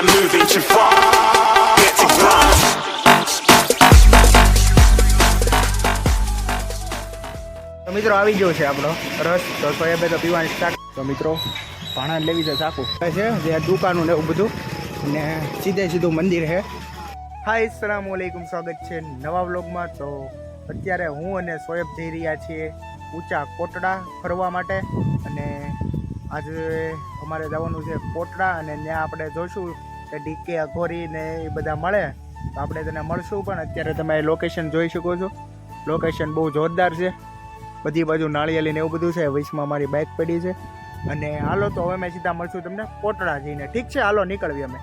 તો મિત્રો, આવી ગયો છે આપણો રસ. તો સોયાબે તો પીવાની સ્ટાર્ટ તો મિત્રો, ભાણા લેવી છે ચાકુ છે, જે દુકાનું ને એવું બધું. ને સીધે સીધું મંદિર છે. હાય અસલામ વાલેકુમ સ્વાગત છે નવા વ્લોગમાં. તો અત્યારે હું અને સોયબ જઈ રહ્યા છીએ ઊંચા કોટડા ફરવા માટે. અને આજે અમારે જવાનું છે કોટડા, અને ત્યાં આપણે જોઈશું કે ડીકે અઘોરી ને એ બધા મળે. તો આપણે તેને મળશું પણ અત્યારે તમે લોકેશન જોઈ શકો છો. લોકેશન બહુ જોરદાર છે. બધી બાજુ નાળિયેલી ને એવું બધું છે. વિશમાં મારી બાઇક પડી છે. અને હાલો તો હવે મેં સીધા મળશું તમને કોટડા જઈને. ઠીક છે? હાલો નીકળવી અમે.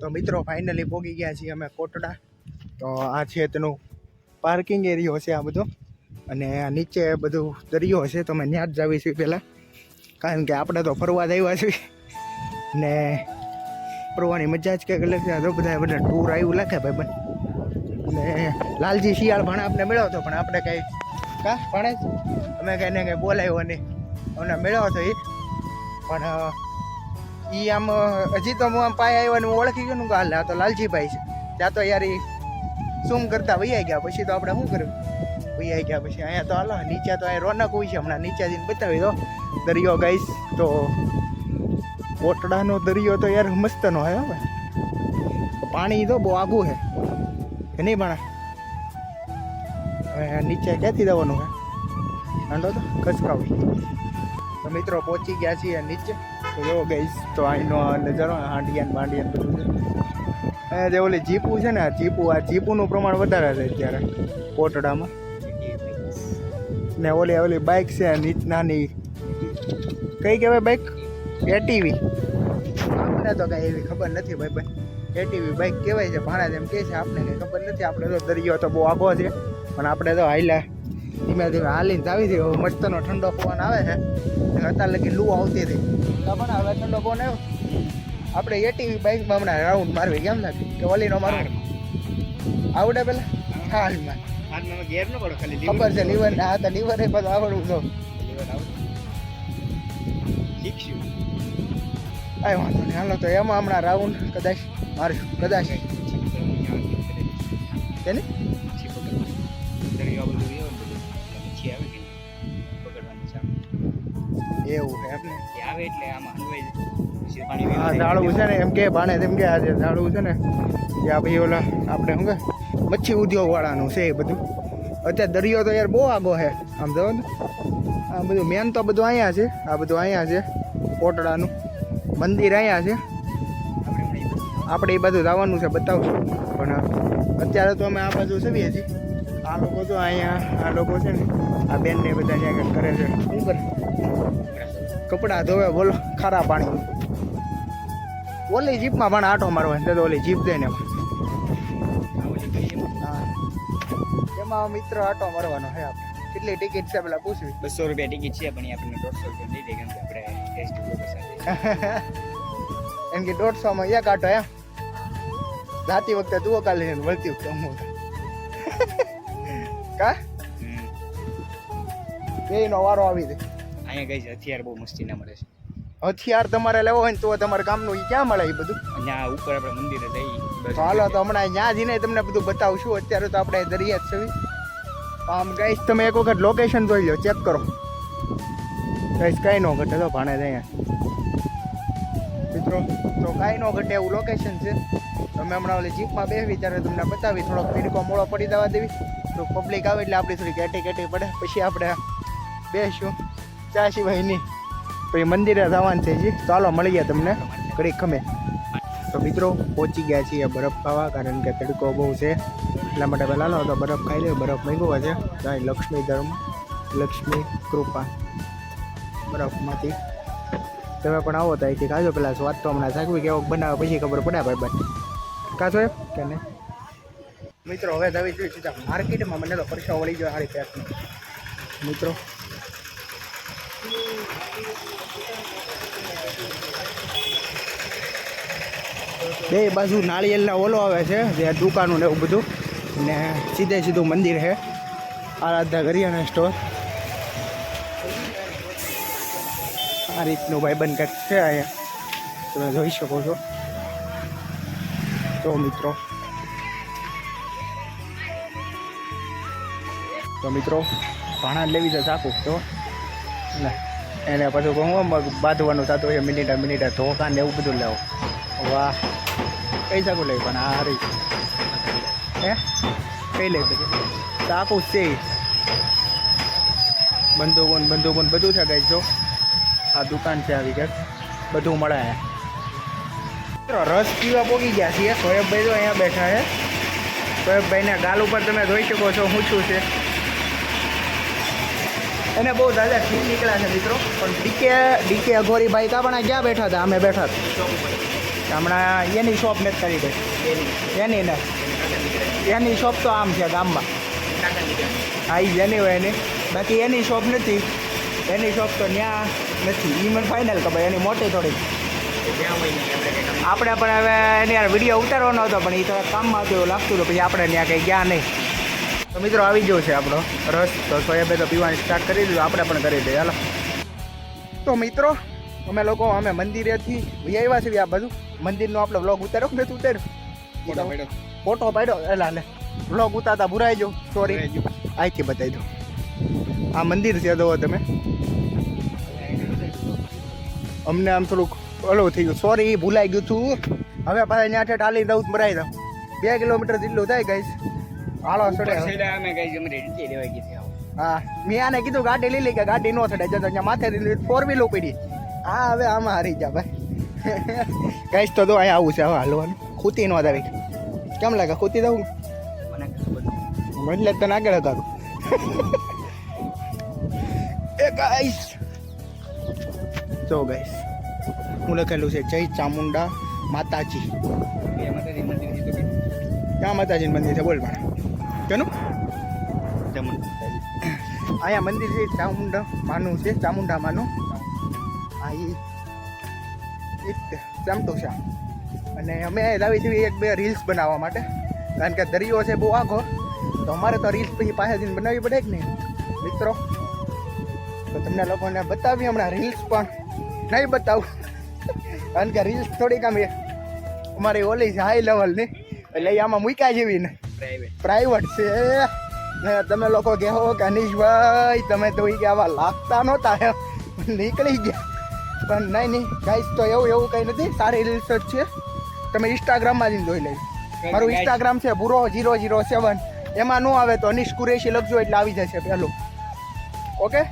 તો મિત્રો ફાઇનલી પહોંચી ગયા છીએ અમે કોટડા. તો આ છે તેનું પાર્કિંગ એરિયો છે આ બધો. અને આ નીચે બધું દરિયો હશે, તો અમે ત્યાં જ જાવી છીએ પહેલાં. કારણ કે આપણે તો ફરવા જ આવ્યા છીએ. ને ફરવાની મજા જ કંઈક અલગ છે. તો બધા બધા ટૂર આવ્યું લખે ભાઈ બન ને લાલજી શિયાળ ભાણે આપણે મેળવ્યો હતો, પણ આપણે કંઈ કા? ભાણે જ? અમે કંઈ ને કંઈ બોલાવ્યો નહીં. અમને મેળવ્યો હતો એ પણ એ આમ, હજી તો હું આમ પાય આવ્યો ને હું ઓળખી ગયો ને હાલ, આ તો લાલજીભાઈ છે. ત્યાં તો યાર ઈ શું કરતા વૈયા ગયા પછી તો આપણે શું કર્યું? વૈયા ગયા પછી અહીંયા તો હાલો, નીચે તો અહીંયા રોનક હોય છે, હમણાં નીચે જઈને બતાવી દો. દરિયો ગાઈશ તો કોટડાનો દરિયો તો યાર મસ્તનો હે હવે પાણી તો બહુ આઘું કે નહીં પણ? હવે નીચે ક્યાંથી જવાનું હે? હાંડો તો, ખસકાવી. તો મિત્રો પહોંચી ગયા છીએ નીચે. તો જો ગઈશ તો અહીંનો નજારો હાંડિયાન બાંડિયાન બધું અહીંયા જે ઓલી જીપુ છે ને, આ જીપુ, આ જીપુનું પ્રમાણ વધારે છે અત્યારે, કોટડામાં. ને ઓલી ઓલી બાઇક છે, નીચ, નાની. કઈ કહેવાય બાઇક એટીવી આપણે તો કાંઈ એવી ખબર નથી ભાઈ ભાઈ એટીવી બાઇક કહેવાય છે. ભાણા જેમ કહે છે, આપણે કંઈ ખબર નથી. આપણે તો દરિયો તો બહુ આગો છે. પણ આપણે તો હાલ્યા. ધીમે ધીમે હાલીને આવી હતી મસ્તનો ઠંડો પવન આવે છે. અત્યારે લગી લૂ આવતી હતી. પણ હવે ઠંડો પવન આવ્યો. આપણે એટીવી બાઇકમાં હમણાં રાઉન્ડ મારવી કેમ નથી? કે ઓલીનો મારવું આવડે પેલા? હાલમાં. ખબર છે લીવર હા તો લીવર એ બધું આવડવું તો. કાંઈ વાંધો નહીં હાલો તો એમાં હમણાં રાઉન્ડ કદાચ મારશું કદાચ. તેને એવું છે એમને હા ઝાડવું છે ને એમ કે ભાણે તેમ કે આજે ઝાડવું છે ને કે આ ભાઈ ઓલા આપણે શું કે મચ્છી ઉદ્યોગ વાળાનું છે એ બધું. અત્યારે દરિયો તો યાર બહુ આગો છે આમ જો ને. આ બધું મેન તો બધું અહીંયા છે આ બધું અહીંયા છે કોટડાનું મંદિર અહીંયા છે. આપણે એ બધું જવાનું છે બતાવશું પણ અત્યારે તો અમે આ બાજુ સવીએ છીએ આ લોકો તો અહીંયા આ લોકો છે ને આ બેન ને બધા ત્યાં કરે છે. શું કરે? કપડાં ધોવે બોલો ખારા પાણી ઓલી જીપમાં પણ આટો મારવા છે તો ઓલી જીપ દઈને. એમાં મિત્ર આટો મારવાનો હે આપણે. કેટલી ટિકિટ છે પેલા પૂછવી? બસો રૂપિયા ટિકિટ છે પણ આપણને દોઢસો રૂપિયા દઈ દે કેમ કે આપણે ટેસ્ટ એમ કે દોઢસો માં એક આટો એમ? જાતી વખતે તું કાલે વળતી વખતે હું કા? બે નો વારો આવી દે અહીંયા ગઈ છે હથિયાર બહુ મસ્તી ના મળે છે. હથિયાર તમારે લેવો હોય ને તો તમારે ગામનું ક્યાં મળે એ બધું? અહીંયા ઉપર આપણે મંદિરે જઈ તો હાલો તો હમણાં ત્યાં જઈને તમને બધું બતાવશું. અત્યારે તો આપણે દરિયા જ છવી. આમ ગાઈશ તમે એક વખત લોકેશન જોઈ લો ચેક કરો. ગાઈશ કાંઈ ન ઘટે તો ભાણે જ અહીંયા. મિત્રો તો કાંઈ ન ઘટે એવું લોકેશન છે. તમે હમણાં ઓલી જીપમાં બેસવી ત્યારે તમને બતાવી થોડોક પીડકો મોળો પડી દેવા દેવી. તો પબ્લિક આવે એટલે આપણી થોડી કેટી કેટી પડે. પછી આપણે બેસશું. ચા સિવાયની પછી મંદિરે જવાનું છે જી ચાલો મળી ગયા તમને. ઘડી ખમે. તો મિત્રો, પહોંચી ગયા છીએ બરફ ખાવા, કારણ કે તડકો બહુ છે. એટલા માટે પહેલાં લો તો બરફ ખાઈ લે બરફ મંગાવ્યા છે જાય લક્ષ્મી ધર્મ, લક્ષ્મી કૃપા. બરફમાંથી. તમે પણ આવો તો અહીંથી કાજો પેલા સ્વાદ તો હમણાં સાગવી કેવો બનાવે, પછી ખબર પડે ભાઈ ભાઈ કાચો એમ કે નહીં? મિત્રો, હવે જવી જોઈએ માર્કેટમાં મને તો પરસાવ વળી ગયો સારી મિત્રો બે બાજુ નાળિયેરના ઓલો આવે છે, જે દુકાનો ને એવું બધું. ને સીધે સીધું મંદિર છે, આરાધના કરિયાણા સ્ટોર આ રીતનું ભાઈબંધ કંઈક છે અહીંયા. તમે જોઈ શકો છો. તો મિત્રો. તો મિત્રો ભાણા લેવી છે ચાકુ તો ને એને પાછું કહું બાંધવાનું થતું હોય, મિનિટા મિનિટા ધોકા ને એવું બધું લેવું. વાહ. કઈ ચાકુ લઈ પણ આ હારી હે કઈ લઈ પછી ચાકુ છે બંદૂકો ને બંદૂકો ને બધું છે કઈ જો આ દુકાન છે આવી ગઈ બધું મળે અહીંયા રસ પીવા પોગી ગયા છીએ સોયબભાઈ તો અહીંયા બેઠા છે સોહેબભાઈના ગાલ ઉપર તમે જોઈ શકો છો હું શું છે એને બહુ દાદા ઠીક નીકળ્યા છે મિત્રો પણ ડીકે ડીકે અઘોરીભાઈ કા પણ ક્યાં બેઠા હતા અમે બેઠા હતા હમણાં એની શોપ નથી કરી દઈ એની ને. એની શોપ તો આમ છે, ગામમાં. હા એ જેની હોય એની. બાકી એની શોપ નથી. એની શોપ તો ત્યાં નથી. એ મને ફાઇનલ ખબર, એની મોટી થોડી. આપણે પણ હવે એની યાર વીડિયો ઉતારવાનો હતો, પણ એ થોડા કામમાં હતું એવું લાગતું હતું, પછી આપણે ત્યાં કંઈ ગયા નહીં. તો મિત્રો આવી ગયો છે આપણો રસ. તો સોયાબે તો પીવાની સ્ટાર્ટ કરી દીધું, આપણે પણ કરી દઈએ. હાલો. તો મિત્રો અમે લોકો અમે મંદિરેથી આવ્યા છીએ આ બાજુ. મંદિરનો આપણે બ્લોગ ઉતાર્યો. મેં ઉતાર્યો? ફોટો પાડ્યો. એલા લે બ્લોગ ઉતારતા ભૂરાઈ જો સોરી અહીંથી બતાવી દો આ મંદિર છે જોવો તમે. અમને આમ થોડુંક ઓલું થઈ ગયું. સોરી ભૂલાઈ ગયું છું. હવે પાછા ત્યાં ઠેઠ હાલી દઉં ભરાઈ દઉં બે કિલોમીટર જેટલું થાય ગઈશ હાલો સડે હા. મેં આને કીધું ગાડી લઈ લઈ કે ગાડી નો ચડે જતો ત્યાં માથે ફોર વ્હીલ પડી હા હવે આમાં હારી જા ભાઈ. કઈશ તો તો અહીંયા આવું છે હવે હાલવાનું. ખૂતી નો આવી કેમ લાગે? ખૂતી દઉં મને એટલે તને આગળ હતા. એ ગાઈસ. જો ગાઈસ. હું લખેલું છે જય ચામુંડા માતાજી. ક્યાં માતાજી મંદિર છે બોલ પણ કેનું? અહીંયા મંદિર છે ચામુંડા માનું છે ચામુંડા માનું. હા ઇટ છે. અને અમે લાવી દીધી એક બે રીલ્સ બનાવવા માટે. કારણ કે દરિયો છે બહુ આઘો. તો અમારે તો રીલ્સ પછી પાસેથી બનાવવી પડે કે નહીં? મિત્રો તો તમને લોકોને બતાવી હમણાં રીલ્સ પણ. નહીં બતાવું. કારણ કે રીલ્સ થોડીક આમ અમારી ઓલી છે હાઈ લેવલની એટલે આમાં મૂક્યા જેવી ને. પ્રાઇવેટ પ્રાઇવેટ છે. ને તમે લોકો કહો કે અનિશભાઈ તમે તો કે આવા લાગતા નહોતા. નીકળી ગયા. પણ નહીં નહીં ગાઈસ તો એવું એવું કંઈ નથી. સારી જ છે. તમે ઇન્સ્ટાગ્રામમાં જઈને જોઈ લેજો મારું ઇન્સ્ટાગ્રામ છે બુરો જીરો જીરો સેવન એમાં ન આવે તો અનીશ કુરેશી લખજો એટલે આવી જશે પહેલું. ઓકે?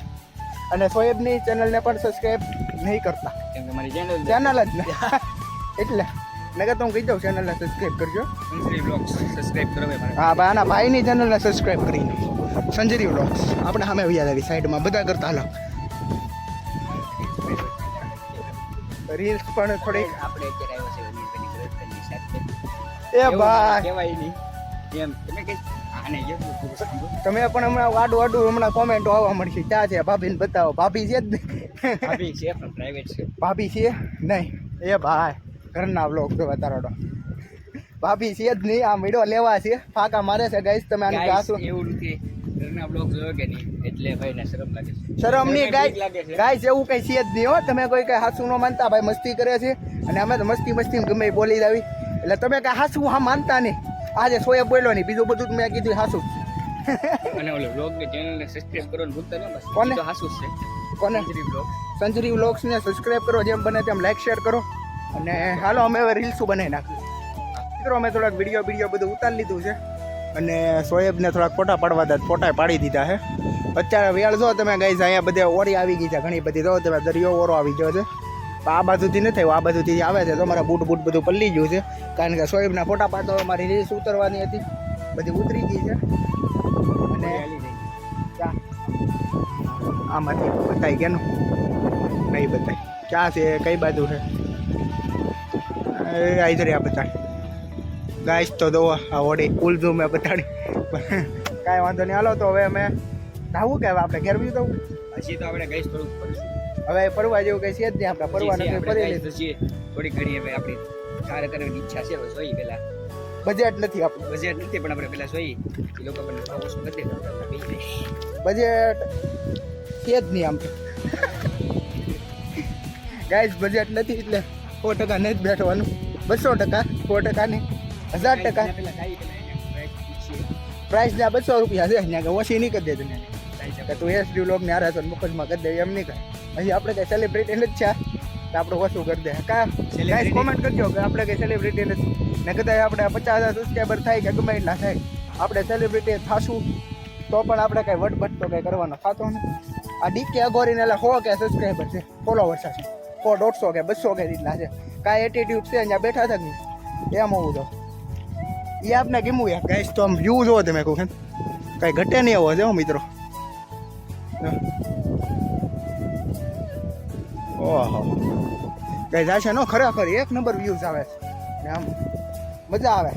અને સોએબની ચેનલને પણ સબસ્ક્રાઈબ નહીં કરતા. ચેનલ જ ને એટલે નગર તો હું કહી દઉં ચેનલને સબસ્ક્રાઈબ કરજો. કરો હા ભાઈ આના ભાઈની ચેનલને સબસ્ક્રાઈબ કરીને સંજરી વ્લોગ્સ આપણે સામે વ્યાજ આવી સાઈડમાં બધા કરતા હાલો. રીલ્સ પણ થોડીક આપણે અત્યારે આવ્યો છે અમીરભાઈની ગ્રસ્તની સાથે એ ભાઈ. કહેવાય નહીં. એમ તમે કઈ તમે પણ હમણાં આડું વાડું હમણાં કોમેન્ટો આવવા મળશે. ક્યાં છે? ભાભીને બતાવો. ભાભી છે જ ને? ભાભી છે પણ પ્રાઇવેટ છે. ભાભી છે? નહીં. એ ભાઈ. ઘરના વ્લોગ જોવા તારો ભાભી છે જ નહીં આ મીડો લેવા છે. ફાકા મારે છે ગાઈસ તમે આને ગાસો એવું નથી. ઘરના બ્લોગ જોયો કે નહીં? એટલે ભાઈને શરમ લાગે છે. શરમ નહીં છે? ગાય એવું કઈ છે જ નહીં હો. તમે કોઈ કઈ હાસુ ન માનતા ભાઈ મસ્તી કરે છે. અને અમે તો મસ્તી મસ્તી ગમે બોલી આવી. એટલે તમે કઈ હાસુ હા માનતા નહીં. આજે સોએ બોલ્યો નહીં બીજું બધું મેં કીધું હાસુ. અને ઓલો બ્લોગની ભૂલતા બસ. કોને? હાસુ છે. કોને? સંજરી બ્લોગ સંજરી વ્લોગ્સને સબસ્ક્રાઇબ કરો જેમ બને તેમ લાઈક શેર કરો. અને હાલો અમે હવે રીલ્સો બનાવી નાખ્યું મિત્રો, અમે થોડાક વીડિયો વીડિયો બધું ઉતારી લીધું છે. અને સોએબને થોડાક ફોટા પાડવા હતા ફોટા પાડી દીધા છે. અત્યારે વેળ જો તમે ગઈ અહીંયા બધે ઓરી આવી ગઈ છે, ઘણી બધી. જો તમે દરિયો ઓરો આવી ગયો છે. આ બાજુથી નથી થયું આ બાજુથી આવે છે. તો મારા બૂટ બૂટ બધું પલ્લી ગયું છે. કારણ કે સોએબના ફોટા પાડતો મારી રીલ્સ ઉતરવાની હતી. બધી ઉતરી ગઈ છે. અને આમાંથી બતાવી કેનું? નહીં બતાય. ક્યાં છે? કઈ બાજુ છે? આવી આ બતાડ ગાઈસ તો દો આ ઓડી પુલ ઝૂમ મેં બતાડી. કાંઈ વાંધો નહીં હાલો તો હવે અમે નાવું કે આપણે ઘેર બીજું થવું પછી તો આપણે ગઈશ થોડુંક હવે ફરવા જેવું કઈ છે જ નહીં આપણે ફરવાનું આપણે ફરી લીધું થોડી ઘણી હવે આપણી કાર કરવાની ઈચ્છા છે હવે જોઈએ પેલા બજેટ નથી આપણું. બજેટ નથી પણ આપણે પેલા જોઈએ એ લોકો આપણને ઓછું કરી દે. બજેટ છે જ નહીં આમ. ગાઈસ બજેટ નથી એટલે સો ટકા નહીં જ બેઠવાનું બસો ટકા સો ટકા નહીં હજાર ટકા. પ્રાઇસ ના બસો રૂપિયા છે. કે ઓછી નહીં કરી દે તને કે તું એસડી લોક ને હારા તો મુખજમાં કરી દે એમ નહીં કરે અહીં આપણે કઈ સેલિબ્રિટી નથી છે. તો આપણે ઓછું કરી દે. કા? ગાઈસ કોમેન્ટ કરજો કે આપણે કઈ સેલિબ્રિટી નથી ને કદાચ આપણે પચાસ હજાર સબસ્ક્રાઈબર થાય કે ગમે એટલા થાય. આપણે સેલિબ્રિટી થાશું. તો પણ આપણે કઈ વટબટ તો કઈ કરવાનો થતો નહીં આ ડીકે અગોરીને એટલે સો કે સબસ્ક્રાઈબર છે. ફોલોવર્સ છે સો દોઢસો કે બસો કે રીતના છે. કાંઈ એટીટ્યુડ છે? અહીંયા બેઠા હતા એમ હોવું તો. એ આપને કેમું યાર ગાઈસ તો આમ વ્યૂ જોવો તમે કહું કઈ ઘટે નહીં આવો છે મિત્રો. ઓહો. કઈ જશે નો ખરેખર એક નંબર વ્યૂઝ આવે છે. ને આમ મજા આવે.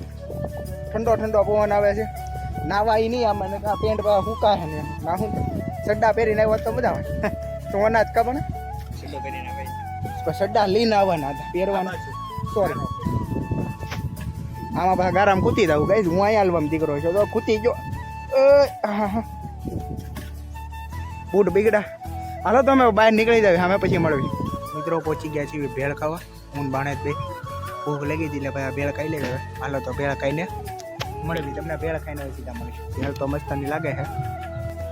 ઠંડો ઠંડો પવન આવે છે. નાવા નહીં આમ અને આ પેન્ટ હુકા છે ને. ના હું સડ્ડા પહેરીને આવ્યો તો મજા આવે. તો અનાજ તો સડ્ડા લઈને આવવાના પહેરવાના. સોરી આમાં પાછા ગારામાં કૂતી દઉં. કહીશ હું અહીંયા આલવામ દીકરો છો. તો કૂતી જો બૂટ બીગડા હાલો તો અમે બહાર નીકળી જાય અમે પછી મળવી. મિત્રો પહોંચી ગયા છીએ ભેળ ખાવા. હું બાણે જ ભૂખ લાગી હતી એટલે ભાઈ ભેળ ખાઈ લે હાલો તો ભેળ ખાઈને મળવી તમને ભેળ ખાઈને સીધા મળીશું. ભેળ તો મસ્તની લાગે છે.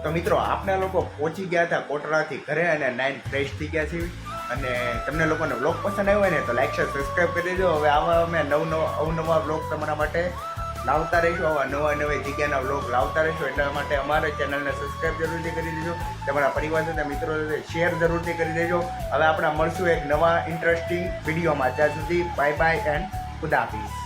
તો મિત્રો આપણે લોકો પહોંચી ગયા હતા કોટરાથી ઘરે અને નાઇન ફ્રેશ થઈ ગયા છીએ. અને તમને લોકોને બ્લોગ પસંદ આવ્યો હોય ને તો લાઈક શેર સબસ્ક્રાઈબ કરી દેજો. હવે આવા અમે નવ નવ અવનવા બ્લોગ તમારા માટે લાવતા રહીશું. આવા નવા નવી જગ્યાના બ્લોગ લાવતા રહીશું. એટલા માટે અમારા ચેનલને સબસ્ક્રાઈબ જરૂરથી કરી દેજો. તમારા પરિવાર સાથે મિત્રો સાથે શેર જરૂરથી કરી દેજો. હવે આપણે મળશું એક નવા ઇન્ટરેસ્ટિંગ વિડીયોમાં ત્યાં સુધી બાય બાય એન્ડ ખુદાહાફીઝ